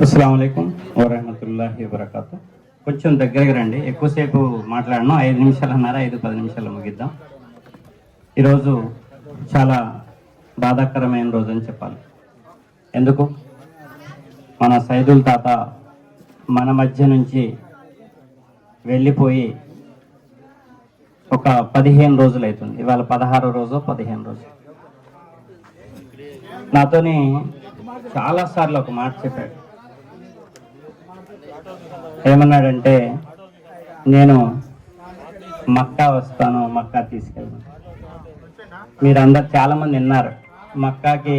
అస్సలం అయికం వరహమతుల్లాహి వబర్కాతు. కొంచెం దగ్గరగా రండి. ఎక్కువసేపు మాట్లాడను. ఐదు నిమిషాలు అన్నారా? ఐదు పది నిమిషాలు ముగిద్దాం. ఈరోజు చాలా బాధాకరమైన రోజు అని చెప్పాలి. ఎందుకు? మన సైదుల్ తాత మన మధ్య నుంచి వెళ్ళిపోయి ఒక పదిహేను రోజులు అవుతుంది. ఇవాళ పదహారో రోజు పదిహేను రోజు. నాతోని చాలా సార్లు ఒక మాట చెప్పాడు. ఏమన్నాడంటే నేను మక్కా వస్తాను మక్కా తీసుకెళ్తాను మీరందరు చాలా మంది విన్నారు మక్కాకి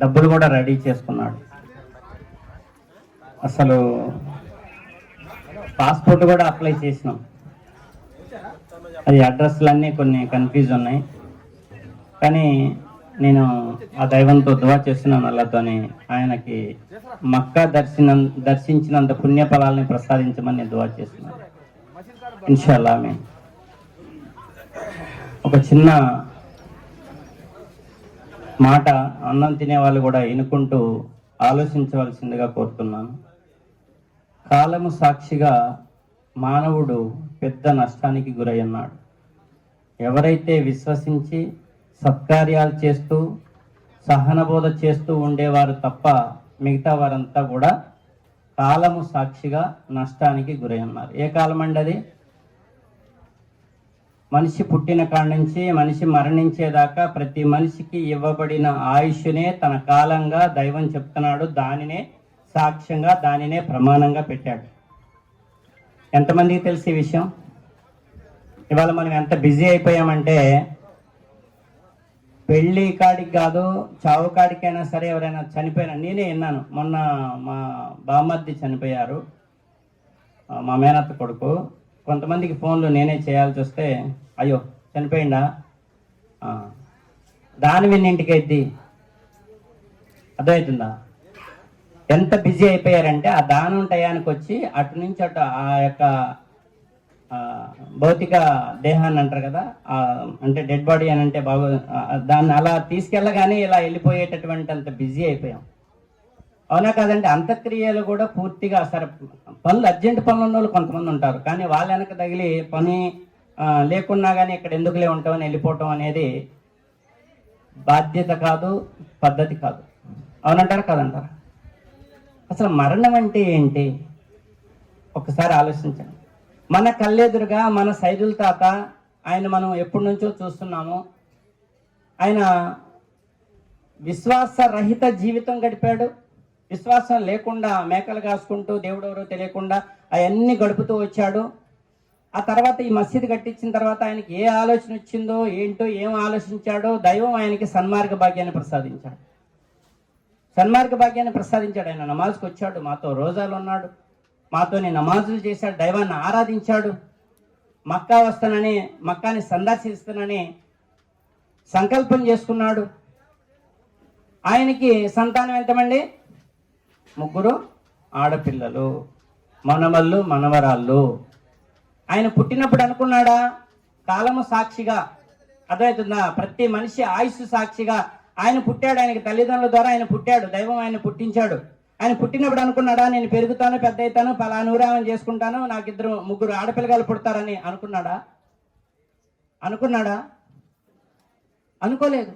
డబ్బులు కూడా రెడీ చేసుకున్నాడు. అసలు పాస్పోర్ట్ కూడా అప్లై చేసినాం. అది అడ్రస్లన్నీ కొన్ని కన్ఫ్యూజ్ ఉన్నాయి. కానీ నేను ఆ దైవంతో దువా చేస్తున్నాను అల్లతోని. ఆయనకి మక్కా దర్శనం దర్శించినంత పుణ్య ఫలాల్ని ప్రసాదించమని నేను దువా చేస్తున్నాను. ఇన్షాల్లా ఒక చిన్న మాట అన్నం తినే వాళ్ళు కూడా ఎనుకుంటూ ఆలోచించవలసిందిగా కోరుతున్నాను. కాలము సాక్షిగా మానవుడు పెద్ద నష్టానికి గురయ్యన్నాడు ఎవరైతే విశ్వసించి సత్కార్యాలు చేస్తూ సహనబోధ చేస్తూ ఉండేవారు తప్ప మిగతా వారంతా కూడా కాలము సాక్షిగా నష్టానికి గురై ఉన్నారు ఏ కాలం అండి అది? మనిషి పుట్టిన కాడ నుంచి మనిషి మరణించేదాకా ప్రతి మనిషికి ఇవ్వబడిన ఆయుష్నే తన కాలంగా దైవం చెప్తున్నాడు. దానినే సాక్ష్యంగా దానినే ప్రమాణంగా పెట్టాడు. ఎంతమందికి తెలిసి ఈ విషయం? ఇవాళ మనం ఎంత బిజీ అయిపోయామంటే పెళ్ళి కాడికి కాదు చావు కాడికైనా సరే ఎవరైనా చనిపోయినా నేనే విన్నాను. మొన్న మా బామ్మద్ది చనిపోయారు మా మేనత్త కొడుకు. కొంతమందికి ఫోన్లు నేనే చేయాల్సి వస్తే అయ్యో చనిపోయిందా? దాని విన్నింటికి ఎద్ది. అర్థమవుతుందా? ఎంత బిజీ అయిపోయారంటే ఆ దానం టయానికి వచ్చి అటు నుంచి అటు ఆ యొక్క భౌతిక దేహాన్ని అంటారు కదా అంటే డెడ్ బాడీ అని అంటే బాగు దాన్ని అలా తీసుకెళ్ళగానే ఇలా వెళ్ళిపోయేటటువంటి అంత బిజీ అయిపోయాం. అవునా కాదండి అంత్యక్రియలు కూడా పూర్తిగా సరే పనులు అర్జెంట్ పనులు ఉన్న వాళ్ళు కొంతమంది ఉంటారు కానీ వాళ్ళ వెనక తగిలి పని లేకున్నా కానీ ఇక్కడ ఎందుకులే ఉంటామని వెళ్ళిపోవటం అనేది బాధ్యత కాదు పద్ధతి కాదు. అవునంటారా కాదంటారా? అసలు మరణం అంటే ఏంటి? ఒకసారి ఆలోచించండి. మన కళ్ళెదురుగా మన సైదుల్ తాత ఆయన మనం ఎప్పటి నుంచో చూస్తున్నాము. ఆయన విశ్వాసరహిత జీవితం గడిపాడు. విశ్వాసం లేకుండా మేకలు కాసుకుంటూ దేవుడు ఎవరో తెలియకుండా అవన్నీ గడుపుతూ వచ్చాడు. ఆ తర్వాత ఈ మసీదు కట్టించిన తర్వాత ఆయనకి ఏ ఆలోచన వచ్చిందో ఏంటో ఏం ఆలోచించాడో దైవం ఆయనకి సన్మార్గ భాగ్యాన్ని ప్రసాదించాడు. సన్మార్గ భాగ్యాన్ని ప్రసాదించాడు. ఆయన నమాజ్కి వచ్చాడు. మాతో రోజాలు ఉన్నాడు. మాతోని నమాజులు చేశాడు దైవాన్ని ఆరాధించాడు. మక్కా వస్తానని మక్కాని సందర్శిస్తానని సంకల్పం చేసుకున్నాడు. ఆయనకి సంతానం ఎంతమంది ముగ్గురు ఆడపిల్లలు మనమల్లు మనవరాళ్ళు. ఆయన పుట్టినప్పుడు అనుకున్నాడా? కాలము సాక్షిగా అర్థమవుతుందా? ప్రతి మనిషి ఆయుష్ సాక్షిగా. ఆయన పుట్టాడు ఆయనకి తల్లిదండ్రుల ద్వారా ఆయన పుట్టాడు దైవం ఆయన పుట్టించాడు. ఆయన పుట్టినప్పుడు అనుకున్నాడా నేను పెరుగుతాను పెద్ద అవుతాను పలానూరామం చేసుకుంటాను నాకు ఇద్దరు ముగ్గురు ఆడపిల్లగాలు పుడతారని అనుకున్నాడా? అనుకున్నాడా? అనుకోలేదు.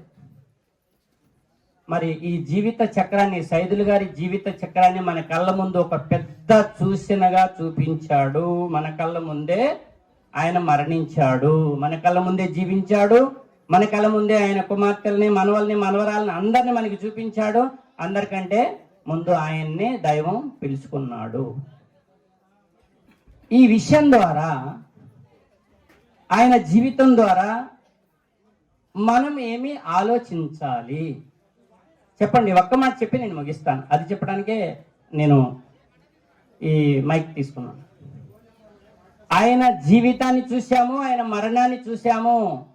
మరి ఈ జీవిత చక్రాన్ని సైదులు గారి జీవిత చక్రాన్ని మన కళ్ళ ముందు ఒక పెద్ద చూసినగా చూపించాడు. మన కళ్ళ ముందే ఆయన మరణించాడు. మన కళ్ళ ముందే జీవించాడు. మన కళ్ళ ముందే ఆయన కుమార్తెల్ని మనవల్ని మనవరాలని అందరిని మనకి చూపించాడు. అందరికంటే ముందు ఆయన్నే దైవం పిలుచుకున్నాడు. ఈ విషయం ద్వారా ఆయన జీవితం ద్వారా మనం ఏమి ఆలోచించాలి? చెప్పండి ఒక్క మాట చెప్పి నేను ముగిస్తాను. అది చెప్పడానికే నేను ఈ మైక్ తీసుకున్నాను. ఆయన జీవితాన్ని చూశాము ఆయన మరణాన్ని చూశాము.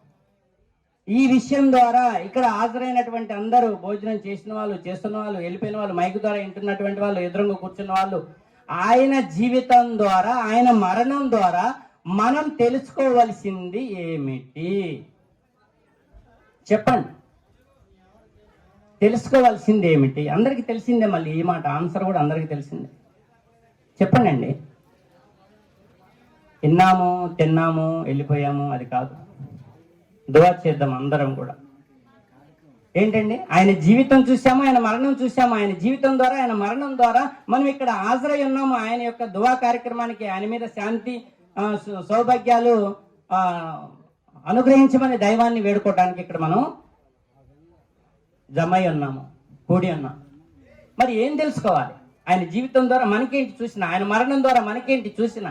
ఈ విషయం ద్వారా ఇక్కడ హాజరైనటువంటి అందరూ భోజనం చేసిన వాళ్ళు చేస్తున్న వాళ్ళు వెళ్ళిపోయిన వాళ్ళు మైక్ ద్వారా వింటున్నటువంటి వాళ్ళు ఎదురుగా కూర్చున్న వాళ్ళు ఆయన జీవితం ద్వారా ఆయన మరణం ద్వారా మనం తెలుసుకోవలసింది ఏమిటి? చెప్పండి. తెలుసుకోవాల్సింది ఏమిటి? అందరికీ తెలిసిందే మళ్ళీ ఈ మాట ఆన్సర్ కూడా అందరికీ తెలిసిందే. చెప్పండి అండి విన్నాము తిన్నాము వెళ్ళిపోయాము అది కాదు. దువా చేద్దాం అందరం కూడా. ఏంటండి? ఆయన జీవితం చూసాము ఆయన మరణం చూసాము ఆయన జీవితం ద్వారా ఆయన మరణం ద్వారా మనం ఇక్కడ హాజరై ఉన్నాము. ఆయన యొక్క దువా కార్యక్రమానికి ఆయన మీద శాంతి సౌభాగ్యాలు ఆ, అనుగ్రహించమని దైవాన్ని వేడుకోవడానికి ఇక్కడ మనం జమై ఉన్నాము కూడి ఉన్నాం. మరి ఏం తెలుసుకోవాలి? ఆయన జీవితం ద్వారా మనకేంటి చూసిన? ఆయన మరణం ద్వారా మనకేంటి చూసిన?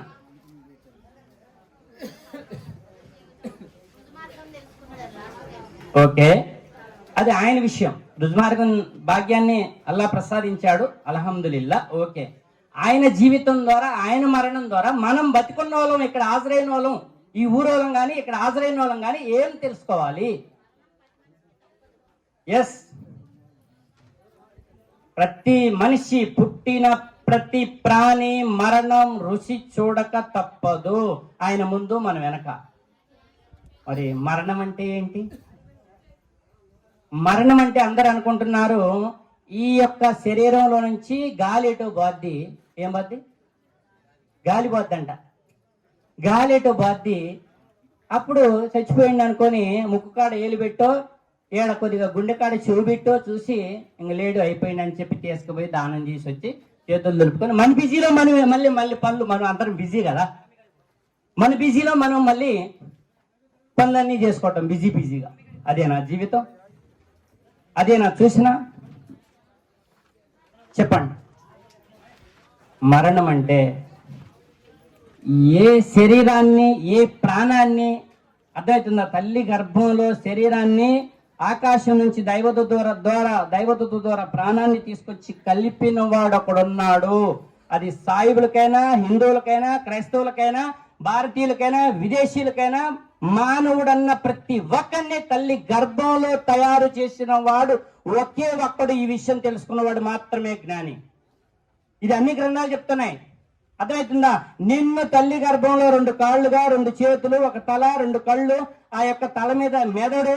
ఓకే. అది ఆయన విషయం. రుజుమార్గం భాగ్యాన్ని అల్లా ప్రసాదించాడు. అల్హమ్దులిల్లా. ఓకే. ఆయన జీవితం ద్వారా ఆయన మరణం ద్వారా మనం బతికున్న వాళ్ళం ఇక్కడ హాజరైన వాళ్ళం. ఈ ఊరోళం కానీ ఇక్కడ హాజరైన వాళ్ళం కానీ ఏం తెలుసుకోవాలి? ఎస్ ప్రతి మనిషి పుట్టిన ప్రతి ప్రాణి మరణం రుచి చూడక తప్పదు. ఆయన ముందు మన వెనక. మరి మరణం అంటే ఏంటి? మరణం అంటే అందరు అనుకుంటున్నారు. ఈ యొక్క శరీరంలో నుంచి గాలి ఎటో బాద్ది ఏం బాద్ది గాలి పోద్దంట. గాలి ఎటో బాద్ది అప్పుడు చచ్చిపోయింది అనుకొని ముక్కు కాడ ఏలు పెట్టో ఏడ కొద్దిగా గుండె కాడ చెవు పెట్టో చూసి ఇంక లేడు అయిపోయింది అని చెప్పి తీసుకుపోయి దానం చేసి వచ్చి చేతులు దులుపుకొని మన బిజీలో మనం మళ్ళీ మళ్ళీ పనులు మనం అందరం బిజీ కదా. మన బిజీలో మనం మళ్ళీ పనులన్నీ చేసుకోవటం బిజీ బిజీగా. అదే నా జీవితం. అదే నా చూసిన? చెప్పండి. మరణం అంటే ఏ శరీరాన్ని ఏ ప్రాణాన్ని అర్థమవుతుందా? తల్లి గర్భంలో శరీరాన్ని ఆకాశం నుంచి దైవత ద్వారా ద్వారా దైవతత్వ ద్వారా ప్రాణాన్ని తీసుకొచ్చి కలిపిన వాడు ఒకడున్నాడు. అది సాయిబులకైనా హిందువులకైనా క్రైస్తవులకైనా భారతీయులకైనా విదేశీయులకైనా మానవుడన్న ప్రతి ఒక్కరిని తల్లి గర్భంలో తయారు చేసిన వాడు ఒకే ఒక్కడు ఈ విషయం తెలుసుకున్నవాడు మాత్రమే జ్ఞాని. ఇది అన్ని గ్రంథాలు చెప్తున్నాయి. అర్థమవుతుందా నిన్ను తల్లి గర్భంలో రెండు కాళ్ళుగా రెండు చేతులు ఒక తల రెండు కళ్ళు ఆ యొక్క తల మీద మెదడు.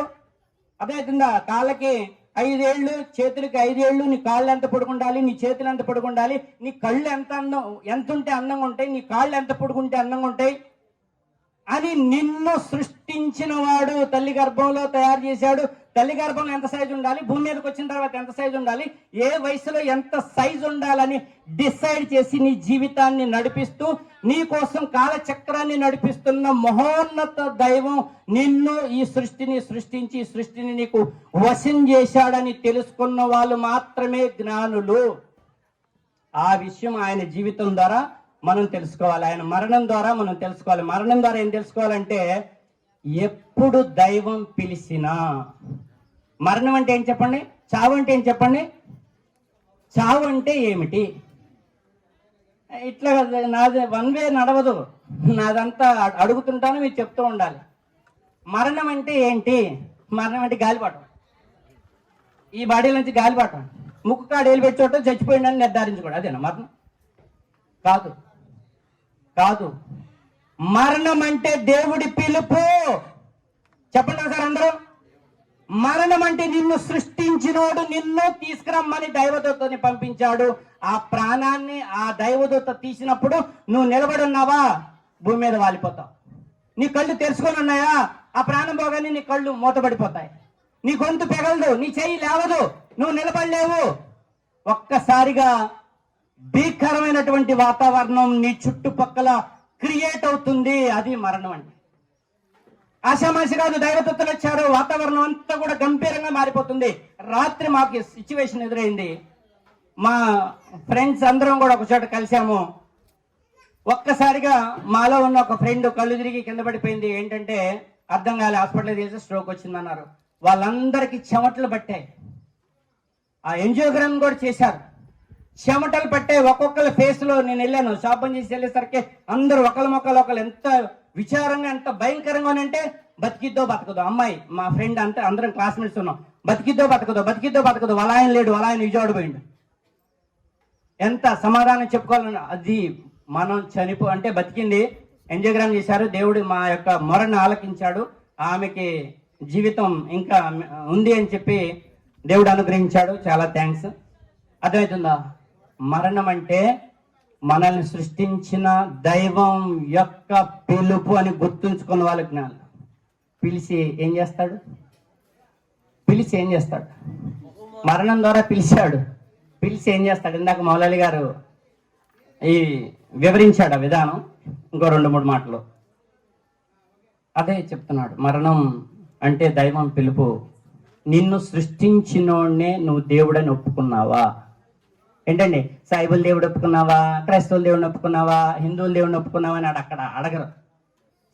అర్థమవుతుందా కాళ్ళకి ఐదేళ్ళు చేతులకి ఐదేళ్ళు నీ కాళ్ళు ఎంత పొడుగుండాలి నీ చేతులు ఎంత పొడుగుండాలి నీ కళ్ళు ఎంత అందం ఎంత ఉంటే అందంగా ఉంటాయి నీ కాళ్ళు ఎంత పొడుగుంటే అందంగా ఉంటాయి. అని నిన్ను సృష్టించిన వాడు తల్లి గర్భంలో తయారు చేశాడు. తల్లి గర్భం ఎంత సైజు ఉండాలి? భూమి మీదకి వచ్చిన తర్వాత ఎంత సైజు ఉండాలి? ఏ వయసులో ఎంత సైజు ఉండాలని డిసైడ్ చేసి నీ జీవితాన్ని నడిపిస్తూ నీ కోసం కాలచక్రాన్ని నడిపిస్తున్న మహోన్నత దైవం నిన్ను ఈ సృష్టిని సృష్టించి ఈ సృష్టిని నీకు వశం చేశాడని తెలుసుకున్న వాళ్ళు మాత్రమే జ్ఞానులు. ఆ విషయం ఆయన జీవితం ద్వారా మనం తెలుసుకోవాలి. ఆయన మరణం ద్వారా మనం తెలుసుకోవాలి. మరణం ద్వారా ఏం తెలుసుకోవాలంటే ఎప్పుడు దైవం పిలిచినా మరణం అంటే ఏం చెప్పండి? చావు అంటే ఏం చెప్పండి? చావు అంటే ఏమిటి? ఇట్లా నాది వన్ వే నడవదు. నాదంతా అడుగుతుంటాను మీరు చెప్తూ ఉండాలి. మరణం అంటే ఏంటి? మరణం అంటే గాలిపటం. ఈ బాడీలో నుంచి గాలిపటం. ముక్కు కాడ ఏలు పెట్టి చోట చచ్చిపోయిందని నిర్ధారించుకోడు అదేనా మరణం? కాదు. కాదు. మరణం అంటే దేవుడి పిలుపు. చెప్పండి సార్ అందరూ. మరణం అంటే నిన్ను సృష్టించినోడు నిన్ను తీసుకురమ్మని దైవదూతని పంపించాడు. ఆ ప్రాణాన్ని ఆ దైవదూత తీసినప్పుడు నువ్వు నిలబడి ఉన్నావా భూమి మీద వాలిపోతావు. నీ కళ్ళు తెరుచుకొని ఉన్నాయా? ఆ ప్రాణం పోగానే నీ కళ్ళు మూతపడిపోతాయి నీ గొంతు పెగలదు నీ చెయ్యి లేవదు నువ్వు నిలబడలేవు. ఒక్కసారిగా భీకరమైనటువంటి వాతావరణం నీ చుట్టుపక్కల క్రియేట్ అవుతుంది అది మరణం అంటే ఆశామాషి కాదు దైవతత్తులు వచ్చారు వాతావరణం అంతా కూడా గంభీరంగా మారిపోతుంది. రాత్రి మాకు సిచ్యువేషన్ ఎదురైంది. మా ఫ్రెండ్స్ అందరం కూడా ఒకచోట కలిసాము ఒక్కసారిగా మాలో ఉన్న ఒక ఫ్రెండ్ కళ్ళు తిరిగి కింద పడిపోయింది. ఏంటంటే అర్థం కాలే హాస్పిటల్ తీసి స్ట్రోక్ వచ్చిందన్నారు. వాళ్ళందరికీ చెమటలు పట్టాయి. ఆ ఎంజియోగ్రామ్ కూడా చేశారు. చెమటలు పట్టే ఒక్కొక్కరి ఫేస్లో నేను వెళ్ళాను. షాపింగ్ చేసి వెళ్ళేసరికి అందరూ ఒకళ్ళ మొక్కలు ఒకళ్ళు ఎంత విచారంగా ఎంత భయంకరంగా అంటే బతికిద్దో బతకదో అమ్మాయి మా ఫ్రెండ్ అంతా అందరం క్లాస్మేట్స్ ఉన్నాం. బతికిద్దో బతకదో బతికిద్దో బతకదో వాళ్ళ ఆయన లేడు వాళ్ళ ఆయన విజయవాడ పోయిండు. ఎంత సమాధానం చెప్పుకోవాలని అది మనం చనిపో అంటే బతికింది ఎంజోగ్రామ్ చేశారు దేవుడు మా యొక్క మొరను ఆలకించాడు. ఆమెకి జీవితం ఇంకా ఉంది అని చెప్పి దేవుడు అనుగ్రహించాడు. చాలా థ్యాంక్స్ అర్థమవుతుందా? మరణం అంటే మనల్ని సృష్టించిన దైవం యొక్క పిలుపు అని గుర్తుంచుకున్న వాళ్ళ జ్ఞానం. పిలిచి ఏం చేస్తాడు? పిలిచి ఏం చేస్తాడు? మరణం ద్వారా పిలిచాడు. పిలిచి ఏం చేస్తాడు? ఇందాక మౌలాలి గారు ఈ వివరించాడు ఆ విధానం. ఇంకో రెండు మూడు మాటలు. అదే చెప్తున్నాడు. మరణం అంటే దైవం పిలుపు. నిన్ను సృష్టించినోడ్నే నువ్వు దేవుడని ఒప్పుకున్నావా? ఏంటండి? సాయిబుల్ దేవుడు ఒప్పుకున్నావా? క్రైస్తవుల దేవుడిని ఒప్పుకున్నావా? హిందువుల దేవుడిని ఒప్పుకున్నావా అని అక్కడ అడగరు.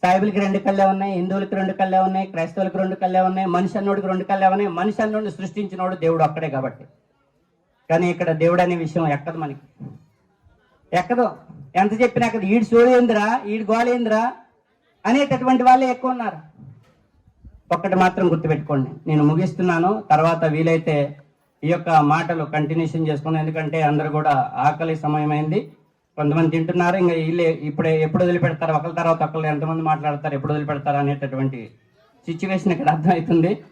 సాయిబులకి రెండు కళ్ళే ఉన్నాయి హిందువులకి రెండు కళ్ళే ఉన్నాయి క్రైస్తవులకి రెండు కళ్ళే ఉన్నాయి మనిషి అన్నోడికి రెండు కళ్ళే ఉన్నాయి మనిషి అన్నోడిని సృష్టించినోడు దేవుడు అక్కడే కాబట్టి. కానీ ఇక్కడ దేవుడు అనే విషయం ఎక్కదు మనకి. ఎక్కదు. ఎంత చెప్పినా అక్కడ ఈడు సూర్యేంద్రా ఈడు గోలేంద్రా అనేటటువంటి వాళ్ళే ఎక్కువ ఉన్నారు. ఒక్కటి మాత్రం గుర్తుపెట్టుకోండి. నేను ముగిస్తున్నాను. తర్వాత వీలైతే ఈ యొక్క మాటలు కంటిన్యూషన్ చేసుకున్నాం. ఎందుకంటే అందరూ కూడా ఆకలి సమయమైంది. కొంతమంది తింటున్నారు. ఇంకా వీళ్ళే ఇప్పుడే ఎప్పుడు వదిలిపెడతారు? ఒకరి తర్వాత ఒకళ్ళు ఎంతమంది మాట్లాడతారు? ఎప్పుడు వదిలిపెడతారు? అనేటటువంటి సిచ్యువేషన్ ఇక్కడ అర్థమవుతుంది.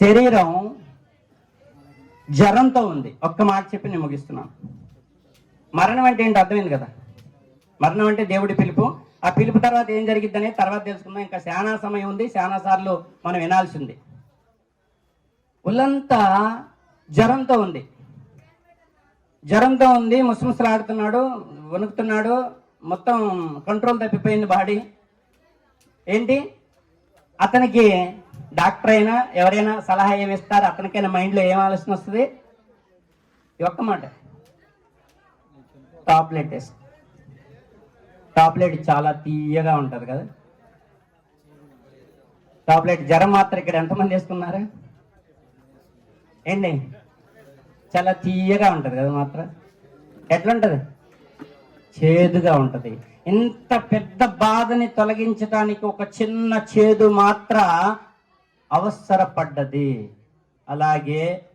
శరీరం జ్వరంతో ఉంది. ఒక్క మాట చెప్పి నేను ముగిస్తున్నాను. మరణం అంటే ఏంటి అర్థమైంది కదా? మరణం అంటే దేవుడి పిలుపు. ఆ పిలుపు తర్వాత ఏం జరిగిద్ది అనేది తర్వాత తెలుసుకుందాం. ఇంకా చాలా సమయం ఉంది. చాలా సార్లు మనం వినాల్సి ఉంది ఒళ్ళంతా జ్వరంతో ఉంది. జ్వరంతో ఉంది ముసముసలాడుతున్నాడు వణుకుతున్నాడు మొత్తం కంట్రోల్ తప్పిపోయింది బాడీ. ఏంటి? అతనికి డాక్టర్ అయినా ఎవరైనా సలహా ఏమి ఇస్తారు? అతనికైనా మైండ్లో ఏం ఆలోచన వస్తుంది? ఈ ఒక్క మాట. టాబ్లెట్ టాప్లెట్ టాబ్లెట్ చాలా తీయగా ఉంటుంది కదా. టాబ్లెట్ జ్వరం మాత్రం ఇక్కడ ఎంతమంది వేసుకున్నారు? ఏంటి? చాలా తీయగా ఉంటుంది కదా మాత్రం. ఎట్లుంటది? చేదుగా ఉంటుంది. ఇంత పెద్ద బాధని తొలగించడానికి ఒక చిన్న చేదు మాత్ర అవసరపడ్డది. అలాగే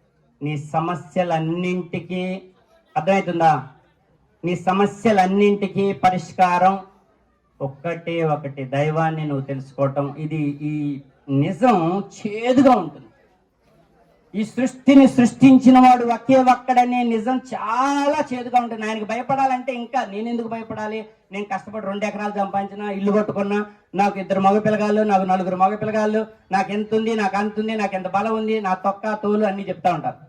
నీ సమస్యలన్నింటికీ అర్థమవుతుందా నీ సమస్యలన్నింటికీ పరిష్కారం ఒక్కటే ఒకటి దైవాన్ని నువ్వు తెలుసుకోవటం. ఇది ఈ నిజం చేదుగా ఉంటుంది. ఈ సృష్టిని సృష్టించిన వాడు ఒకే ఒక్కడనే. నిజం చాలా చేదుగా ఉంటుంది. ఆయనకి భయపడాలంటే ఇంకా నేను ఎందుకు భయపడాలి? నేను కష్టపడి రెండు ఎకరాలు సంపాదించిన ఇల్లు కొట్టుకున్నా నాకు ఇద్దరు మగ పిల్లగాళ్ళు నాకు నలుగురు మగ పిల్లగాళ్ళు నాకు ఎంత ఉంది నాకు అంత ఉంది నాకు ఎంత బలం ఉంది నా తొక్క తోలు అన్ని చెప్తా ఉంటారు.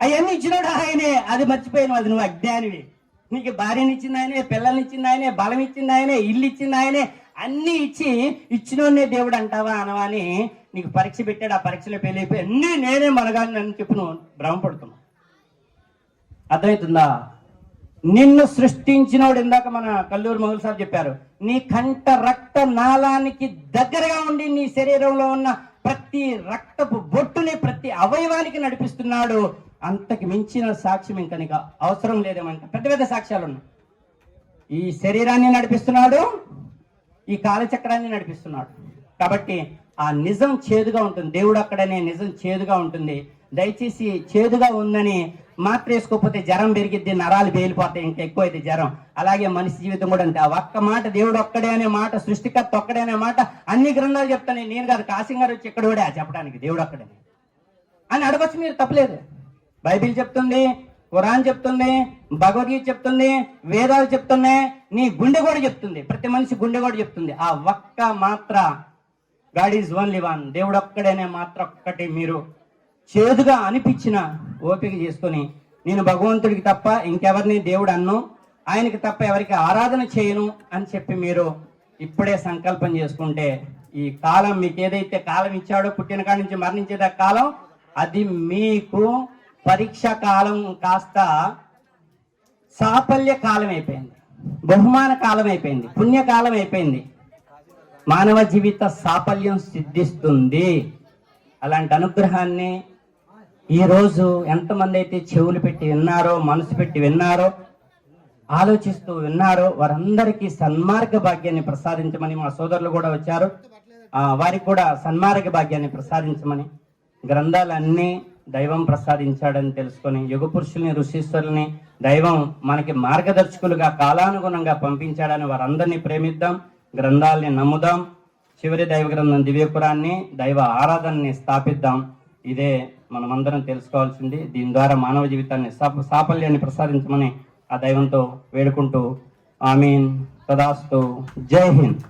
అవన్నీ ఇచ్చినాడు ఆయనే. అది మర్చిపోయాను. అది నువ్వు అజ్ఞానివి. నీకు భార్యని ఇచ్చింది ఆయనే పిల్లల్ని ఇచ్చింది ఆయనే బలం ఇచ్చింది ఆయనే ఇల్లు ఇచ్చింది ఆయనే అన్ని ఇచ్చి ఇచ్చినోనే దేవుడు అంటావా అనవా అని నీకు పరీక్ష పెట్టాడు ఆ పరీక్షలో పెళ్ళైపోయి అన్ని నేనే మనగాలి అని చెప్పి నువ్వు భ్రమపడుతున్నావు. అర్థమవుతుందా? నిన్ను సృష్టించినోడు ఇందాక మన కల్లూరు మొగల్ సార్ చెప్పారు నీ కంట రక్త నాళానికి దగ్గరగా ఉండి నీ శరీరంలో ఉన్న ప్రతి రక్తపు బొట్టుని ప్రతి అవయవానికి నడిపిస్తున్నాడు. అంతకి మించిన సాక్ష్యం ఇంకా నీకు అవసరం లేదేమంట. పెద్ద పెద్ద సాక్ష్యాలు ఉన్నాయి. ఈ శరీరాన్ని నడిపిస్తున్నాడు ఈ కాలచక్రాన్ని నడిపిస్తున్నాడు. కాబట్టి ఆ నిజం చేదుగా ఉంటుంది. దేవుడు అక్కడనే నిజం చేదుగా ఉంటుంది. దయచేసి చేదుగా ఉందని మాత్ర వేసుకోకపోతే జ్వరం పెరిగిద్ది నరాలు పేలిపోతాయి ఇంకా ఎక్కువ అయితే జ్వరం. అలాగే మనిషి జీవితం కూడా అంతే. ఆ ఒక్క మాట దేవుడు ఒక్కడే అనే మాట సృష్టికర్త ఒక్కడే అనే మాట అన్ని గ్రంథాలు చెప్తాను. నేను కాదు కాసింగ్ గారు వచ్చి ఇక్కడ కూడా చెప్పడానికి దేవుడు ఒక్కడని అని అడగచ్చు మీరు తప్పలేదు. బైబిల్ చెప్తుంది ఖురాన్ చెప్తుంది భగవద్గీత చెప్తుంది వేదాలు చెప్తున్నాయి. నీ గుండె కూడా చెప్తుంది. ప్రతి మనిషి గుండె కూడా చెప్తుంది. ఆ ఒక్క మాత్ర గాడ్ ఈజ్ ఓన్లీ వన్. దేవుడు ఒక్కడేనే మాత్రం ఒక్కటి మీరు చేదుగా అనిపించిన ఓపిక చేసుకొని నేను భగవంతుడికి తప్ప ఇంకెవరిని దేవుడు అన్ను ఆయనకి తప్ప ఎవరికి ఆరాధన చేయను అని చెప్పి మీరు ఇప్పుడే సంకల్పం చేసుకుంటే ఈ కాలం మీకు ఏదైతే కాలం ఇచ్చాడో పుట్టిన కాడి నుంచి మరణించేదా కాలం అది మీకు పరీక్ష కాలం కాస్త సాఫల్య కాలం అయిపోయింది. బహుమాన కాలం అయిపోయింది. పుణ్యకాలం అయిపోయింది. మానవ జీవిత సాఫల్యం సిద్ధిస్తుంది. అలాంటి అనుగ్రహాన్ని ఈరోజు ఎంతమంది అయితే చెవులు పెట్టి విన్నారో మనసు పెట్టి విన్నారో ఆలోచిస్తూ విన్నారో వారందరికీ సన్మార్గ భాగ్యాన్ని ప్రసాదించమని మా సోదరులు కూడా వచ్చారు. ఆ, వారికి కూడా సన్మార్గ భాగ్యాన్ని ప్రసాదించమని గ్రంథాలన్నీ దైవం ప్రసాదించాడని తెలుసుకొని యుగ పురుషుల్ని ఋషీశ్వరుల్ని దైవం మనకి మార్గదర్శకులుగా కాలానుగుణంగా పంపించాడని వారందరినీ ప్రేమిద్దాం. గ్రంథాలని నమ్ముదాం చివరి దైవ గ్రంథం దివ్యపురాన్ని దైవ ఆరాధనని స్థాపిద్దాం. ఇదే మనమందరం తెలుసుకోవాల్సింది. దీని ద్వారా మానవ జీవితాన్ని సాఫల్యాన్ని ప్రసాదించమని ఆ దైవంతో వేడుకుంటూ ఆమీన్. తదాస్తు. జై హింద్.